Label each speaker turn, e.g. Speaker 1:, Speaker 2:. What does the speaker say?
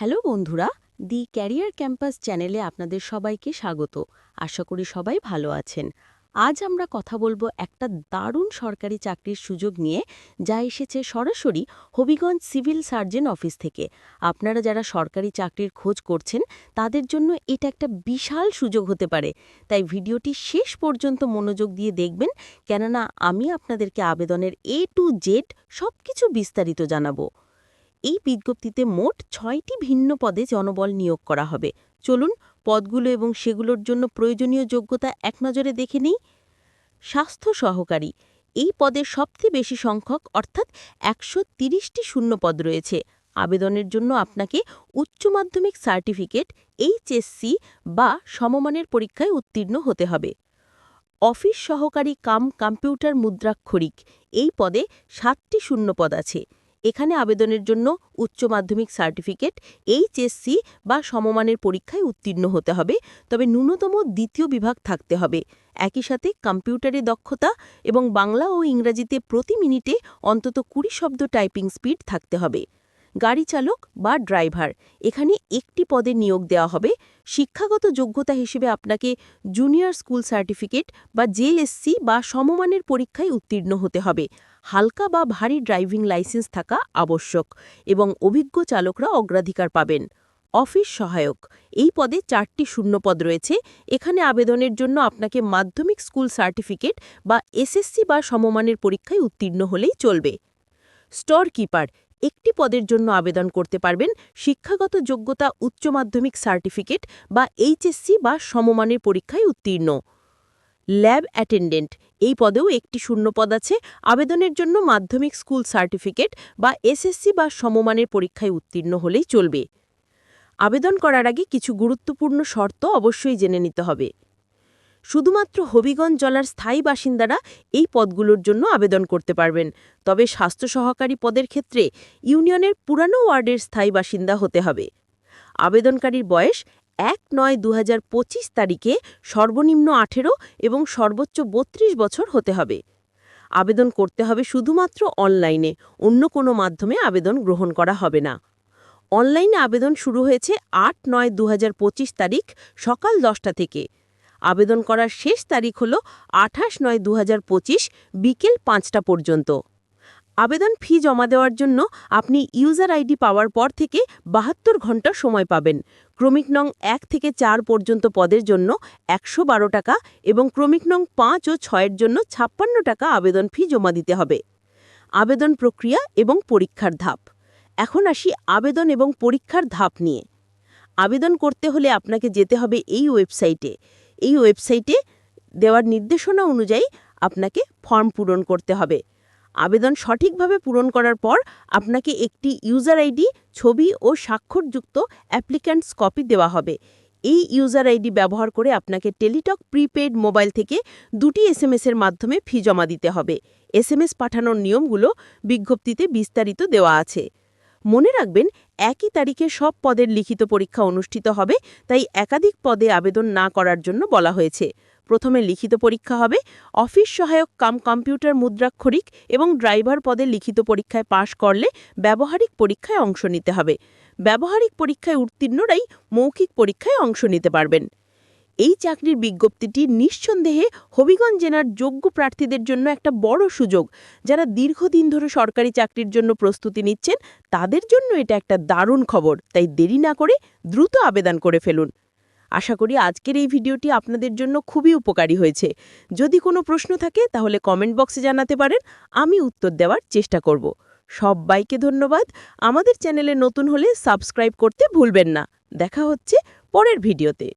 Speaker 1: Hello বন্ধুরা, দি career campus চ্যানেলে আপনাদের সবাইকে স্বাগত। আশা করি সবাই ভালো আছেন। আজ আমরা কথা বলব একটা দারুণ সরকারি চাকরির সুযোগ নিয়ে, যা এসেছে সরাসরি হবিগঞ্জ সিভিল সার্জন অফিস থেকে। আপনারা যারা সরকারি চাকরির খোঁজ করছেন, তাদের জন্য এটা একটা বিশাল সুযোগ হতে পারে। তাই ভিডিওটি শেষ পর্যন্ত মনোযোগ দিয়ে দেখবেন, কেননা আমি আপনাদেরকে আবেদনের এ টু জেড সব কিছু বিস্তারিত জানাব। এই বিজ্ঞপ্তিতে মোট ছয়টি ভিন্ন পদে জনবল নিয়োগ করা হবে। চলুন, পদগুলো এবং সেগুলোর জন্য প্রয়োজনীয় যোগ্যতা এক নজরে দেখে নিই। স্বাস্থ্য সহকারী, এই পদের সবচেয়ে বেশি সংখ্যক, অর্থাৎ একশো তিরিশটি শূন্য পদ রয়েছে। আবেদনের জন্য আপনাকে উচ্চ মাধ্যমিক সার্টিফিকেট, এইচএসসি বা সমমানের পরীক্ষায় উত্তীর্ণ হতে হবে। অফিস সহকারী কাম কম্পিউটার মুদ্রাক্ষরিক, এই পদে সাতটি শূন্য পদ আছে। এখানে আবেদনের জন্য উচ্চ মাধ্যমিক সার্টিফিকেট, এইচএসসি বা সমমানের পরীক্ষায় উত্তীর্ণ হতে হবে। তবে ন্যূনতম দ্বিতীয় বিভাগ থাকতে হবে। একই সাথে কম্পিউটারে দক্ষতা এবং বাংলা ও ইংরাজিতে প্রতি মিনিটে অন্তত কুড়ি শব্দ টাইপিং স্পিড থাকতে হবে। গাড়ি চালক বা ড্রাইভার, এখানে একটি পদে নিয়োগ দেওয়া হবে। শিক্ষাগত যোগ্যতা হিসেবে আপনাকে জুনিয়র স্কুল সার্টিফিকেট বা জেএসসি বা সমমানের পরীক্ষায় উত্তীর্ণ হতে হবে। হালকা বা ভারী ড্রাইভিং লাইসেন্স থাকা আবশ্যক এবং অভিজ্ঞ চালকরা অগ্রাধিকার পাবেন। অফিস সহায়ক, এই পদে চারটি শূন্যপদ রয়েছে। এখানে আবেদনের জন্য আপনাকে মাধ্যমিক স্কুল সার্টিফিকেট বা এসএসসি বা সমমানের পরীক্ষায় উত্তীর্ণ হলেই চলবে। স্টোর কিপার, একটি পদের জন্য আবেদন করতে পারবেন। শিক্ষাগত যোগ্যতা, উচ্চ মাধ্যমিক সার্টিফিকেট বা এইচএসসি বা সমমানের পরীক্ষায় উত্তীর্ণ। Lab attendant. এই পদেও একটি শূন্যপদ আছে। আবেদনের জন্য মাধ্যমিক স্কুল সার্টিফিকেট বা এসএসসি বা সমমানের পরীক্ষায় উত্তীর্ণ হলেই চলবে। আবেদন করার আগে কিছু গুরুত্বপূর্ণ শর্ত অবশ্যই জেনে নিতে হবে। শুধুমাত্র হবিগঞ্জ জলার স্থায়ী বাসিন্দারা এই পদগুলোর জন্য আবেদন করতে পারবেন। তবে স্বাস্থ্য সহকারী পদের ক্ষেত্রে ইউনিয়নের পুরানো ওয়ার্ডের স্থায়ী বাসিন্দা হতে হবে। আবেদনকারীর বয়স এক নয় দু তারিখে সর্বনিম্ন আঠেরো এবং সর্বোচ্চ বত্রিশ বছর হতে হবে। আবেদন করতে হবে শুধুমাত্র অনলাইনে, অন্য কোনো মাধ্যমে আবেদন গ্রহণ করা হবে না। অনলাইনে আবেদন শুরু হয়েছে আট নয় দু তারিখ সকাল দশটা থেকে। আবেদন করার শেষ তারিখ হল আঠাশ নয় দু বিকেল পাঁচটা পর্যন্ত। আবেদন ফি জমা দেওয়ার জন্য আপনি ইউজার আইডি পাওয়ার পর থেকে বাহাত্তর ঘণ্টা সময় পাবেন। ক্রমিক নং এক থেকে চার পর্যন্ত পদের জন্য একশো বারো টাকা এবং ক্রমিক নং পাঁচ ও ছয়ের জন্য ছাপ্পান্ন টাকা আবেদন ফি জমা দিতে হবে। আবেদন প্রক্রিয়া এবং পরীক্ষার ধাপ। এখন আসি আবেদন এবং পরীক্ষার ধাপ নিয়ে। আবেদন করতে হলে আপনাকে যেতে হবে এই ওয়েবসাইটে। এই ওয়েবসাইটে দেওয়ার নির্দেশনা অনুযায়ী আপনাকে ফর্ম পূরণ করতে হবে। আবেদন সঠিকভাবে পূরণ করার পর আপনাকে একটি ইউজার আইডি ছবি ও স্বাক্ষরযুক্ত অ্যাপ্লিক্যান্টস কপি দেওয়া হবে। এই ইউজার আইডি ব্যবহার করে আপনাকে টেলিটক প্রিপেড মোবাইল থেকে দুটি এসএমএসের মাধ্যমে ফি জমা দিতে হবে। এসএমএস পাঠানোর নিয়মগুলো বিজ্ঞপ্তিতে বিস্তারিত দেওয়া আছে। মনে রাখবেন, একই তারিখে সব পদের লিখিত পরীক্ষা অনুষ্ঠিত হবে, তাই একাধিক পদে আবেদন না করার জন্য বলা হয়েছে। প্রথমে লিখিত পরীক্ষা হবে, অফিস সহায়ক কাম কম্পিউটার মুদ্রাক্ষরিক এবং ড্রাইভার পদে লিখিত পরীক্ষায় পাশ করলে ব্যবহারিক পরীক্ষায় অংশ নিতে হবে। ব্যবহারিক পরীক্ষায় উত্তীর্ণরাই মৌখিক পরীক্ষায় অংশ নিতে পারবেন। এই চাকরির বিজ্ঞপ্তিটি নিঃসন্দেহে হবিগঞ্জ জেলার যোগ্য প্রার্থীদের জন্য একটা বড় সুযোগ। যারা দীর্ঘদিন ধরে সরকারি চাকরির জন্য প্রস্তুতি নিচ্ছেন, তাদের জন্য এটা একটা দারুণ খবর। তাই দেরি না করে দ্রুত আবেদন করে ফেলুন। আশা করি আজকের এই ভিডিওটি আপনাদের জন্য খুবই উপকারী হয়েছে। যদি কোনো প্রশ্ন থাকে, তাহলে কমেন্ট বক্সে জানাতে পারেন, আমি উত্তর দেওয়ার চেষ্টা করব। সবাইকে ধন্যবাদ। আমাদের চ্যানেলে নতুন হলে সাবস্ক্রাইব করতে ভুলবেন না। দেখা হচ্ছে পরের ভিডিওতে।